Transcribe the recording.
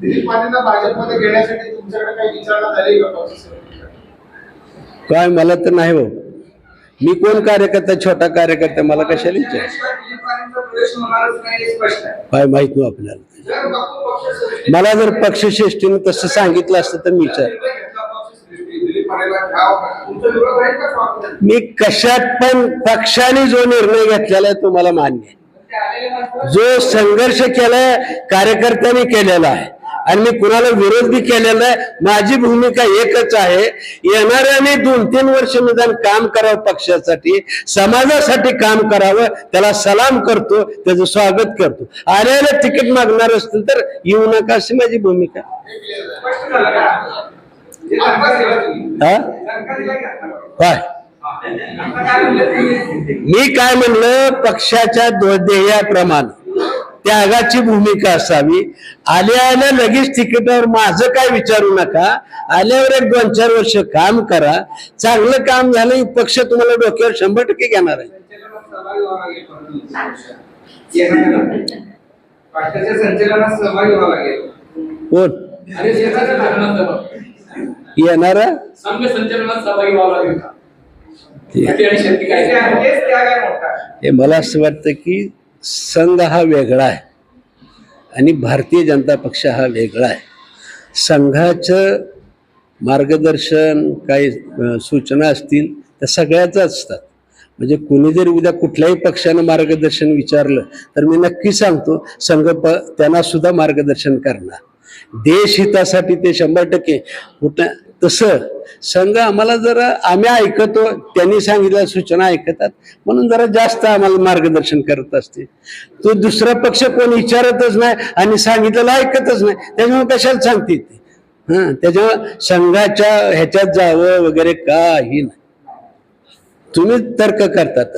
दिलीप मानेंना भाजपमध्ये घेण्यासाठी तुमच्याकडे काही विचारणा झाली का पक्ष काय मला तर नाही हो मी कोण कार्यकर्ता छोटा कार्यकर्ता मला कशाला विचार? स्पष्ट आहे. काय माहीत नाही आपल्याला. मला जर पक्षश्रेष्ठीने तसं सांगितलं असतं तर मी विचार. मी कशात पण पक्षाने जो निर्णय घेतलेला आहे तो मला मान्य आहे. जो संघर्ष केलाय कार्यकर्त्यांनी केलेला आहे. आणि मी कुणाला विरोध बी केलेला आहे माझी भूमिका एकच आहे. येणाऱ्याने दोन तीन वर्ष निदान काम करावं पक्षासाठी समाजासाठी काम करावं त्याला सलाम करतो त्याचं स्वागत करतो. आल्याला तिकीट मागणार असतील तर येऊ नका अशी माझी भूमिका. हा? काय मी काय म्हणलं? पक्षाच्या ध्येयाप्रमाणे त्यागाची भूमिका असावी. आल्या आल्या लगेच तिकीटावर माझं काय विचारू नका. आल्यावर एक दोन चार वर्ष काम करा. चांगलं काम झालं पक्ष तुम्हाला डोक्यावर शंभर टक्के घेणार आहे. कोण. येणारा? हे मला असं वाटतं की संघ हा वेगळा आहे. आणि भारतीय जनता पक्ष हा वेगळा आहे. संघाचं मार्गदर्शन काही सूचना असतील त्या सगळ्याच असतात. म्हणजे कुणी जरी उद्या कुठल्याही पक्षानं मार्गदर्शन विचारलं तर मी नक्की सांगतो संघ प त्यांना सुद्धा मार्गदर्शन करणार. देश हितासाठी ते शंभर टक्के. कुठं तसं संघ आम्हाला जरा आम्ही ऐकतो त्यांनी सांगितल्या सूचना ऐकतात. म्हणून जरा जास्त आम्हाला मार्गदर्शन करत असते. तो दुसरा पक्ष कोण विचारतच नाही आणि सांगितलेलं ऐकतच नाही. त्याच्यामुळे कशाला सांगते ते? हां त्याच्यामुळे संघाच्या ह्याच्यात जावं वगैरे काही नाही. तुम्ही तर्क करतात.